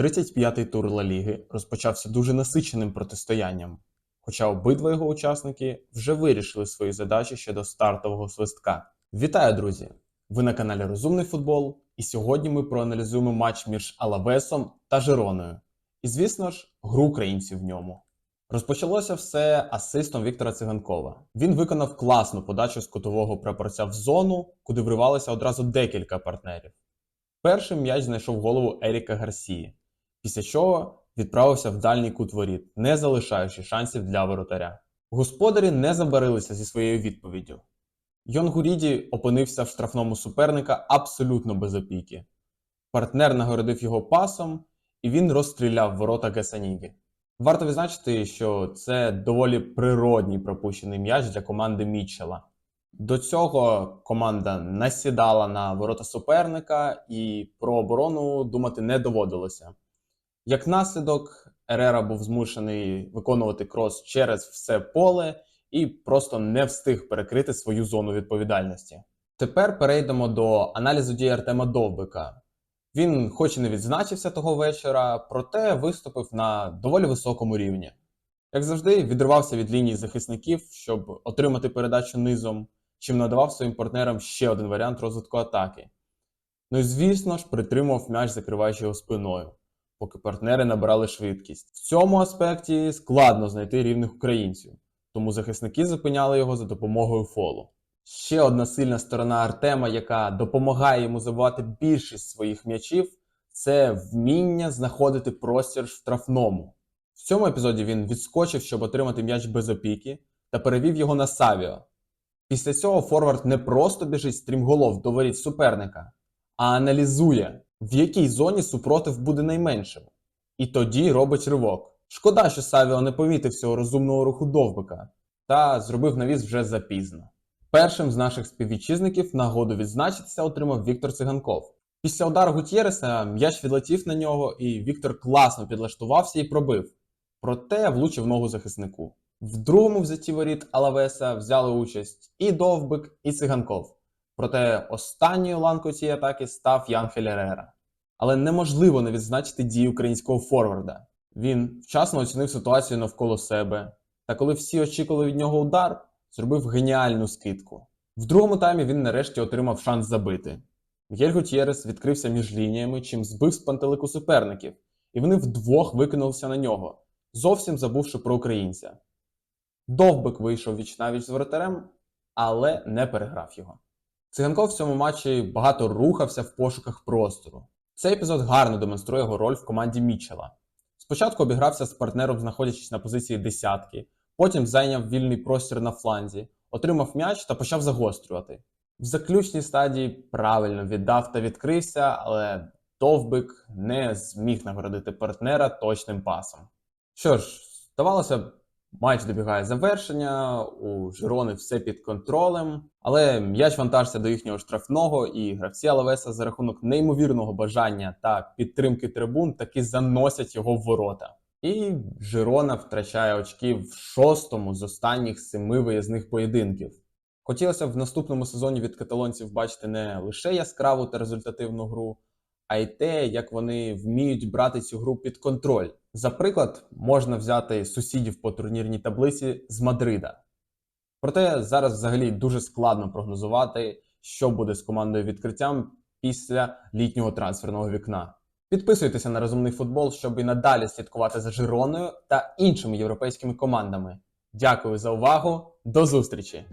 35-й тур Ла Ліги розпочався дуже насиченим протистоянням, хоча обидва його учасники вже вирішили свої задачі ще до стартового свистка. Вітаю, друзі! Ви на каналі Розумний футбол, і сьогодні ми проаналізуємо матч між Алавесом та Жероною. І, звісно ж, гру українців в ньому. Розпочалося все асистом Віктора Циганкова. Він виконав класну подачу з кутового прапорця в зону, куди вривалося одразу декілька партнерів. Першим м'яч знайшов голову Еріка Гарсії, після чого відправився в дальній кут воріт, не залишаючи шансів для воротаря. Господарі не забарилися зі своєю відповіддю. Йон Гуріді опинився в штрафному суперника абсолютно без опіки. Партнер нагородив його пасом, і він розстріляв ворота Гесанігі. Варто відзначити, що це доволі природній пропущений м'яч для команди Мітчела. До цього команда насідала на ворота суперника, і про оборону думати не доводилося. Як наслідок, Ерера був змушений виконувати крос через все поле і просто не встиг перекрити свою зону відповідальності. Тепер перейдемо до аналізу дій Артема Довбика. Він, хоч і не відзначився того вечора, проте виступив на доволі високому рівні. Як завжди, відривався від лінії захисників, щоб отримати передачу низом, чим надавав своїм партнерам ще один варіант розвитку атаки. Ну і звісно ж, притримував м'яч, закриваючи його спиною, поки партнери набирали швидкість. В цьому аспекті складно знайти рівних українців, тому захисники зупиняли його за допомогою фолу. Ще одна сильна сторона Артема, яка допомагає йому забувати більшість своїх м'ячів, це вміння знаходити простір в штрафному. В цьому епізоді він відскочив, щоб отримати м'яч без опіки, та перевів його на Савіо. Після цього Форвард не просто біжить стрімголов до воріт суперника, а аналізує, в якій зоні супротив буде найменшим. І тоді робить ривок. Шкода, що Савіо не помітив цього розумного руху довбика та зробив навіс вже запізно. Першим з наших співвітчизників нагоду відзначитися отримав Віктор Циганков. Після удару Гутєреса м'яч відлетів на нього, і Віктор класно підлаштувався і пробив. Проте влучив ногу захиснику. В другому взятті воріт Алавеса взяли участь і Довбик, і Циганков. Проте останньою ланкою цієї атаки став Ян Хелерера. Але неможливо не відзначити дії українського форварда. Він вчасно оцінив ситуацію навколо себе, та коли всі очікували від нього удар, зробив геніальну скидку. В другому таймі він нарешті отримав шанс забити. Мігель Гутєрес відкрився між лініями, чим збив з пантелику суперників, і вони вдвох викинулися на нього, зовсім забувши про українця. Довбик вийшов віч-навіч з воротарем, але не переграв його. Циганков в цьому матчі багато рухався в пошуках простору. Цей епізод гарно демонструє його роль в команді Мічела. Спочатку обігрався з партнером, знаходячись на позиції десятки, потім зайняв вільний простір на фланзі, отримав м'яч та почав загострювати. В заключній стадії правильно віддав та відкрився, але Довбик не зміг нагородити партнера точним пасом. Що ж, здавалося б, матч добігає завершення, у Жирони все під контролем, але м'яч вантажся до їхнього штрафного, і гравці Алавеса за рахунок неймовірного бажання та підтримки трибун таки заносять його в ворота. І Жирона втрачає очки в шостому з останніх семи виїзних поєдинків. Хотілося б в наступному сезоні від каталонців бачити не лише яскраву та результативну гру, а й те, як вони вміють брати цю гру під контроль. За приклад, можна взяти сусідів по турнірній таблиці з Мадрида. Проте зараз взагалі дуже складно прогнозувати, що буде з командою відкриттям після літнього трансферного вікна. Підписуйтеся на розумний футбол, щоб і надалі слідкувати за Жироною та іншими європейськими командами. Дякую за увагу, до зустрічі!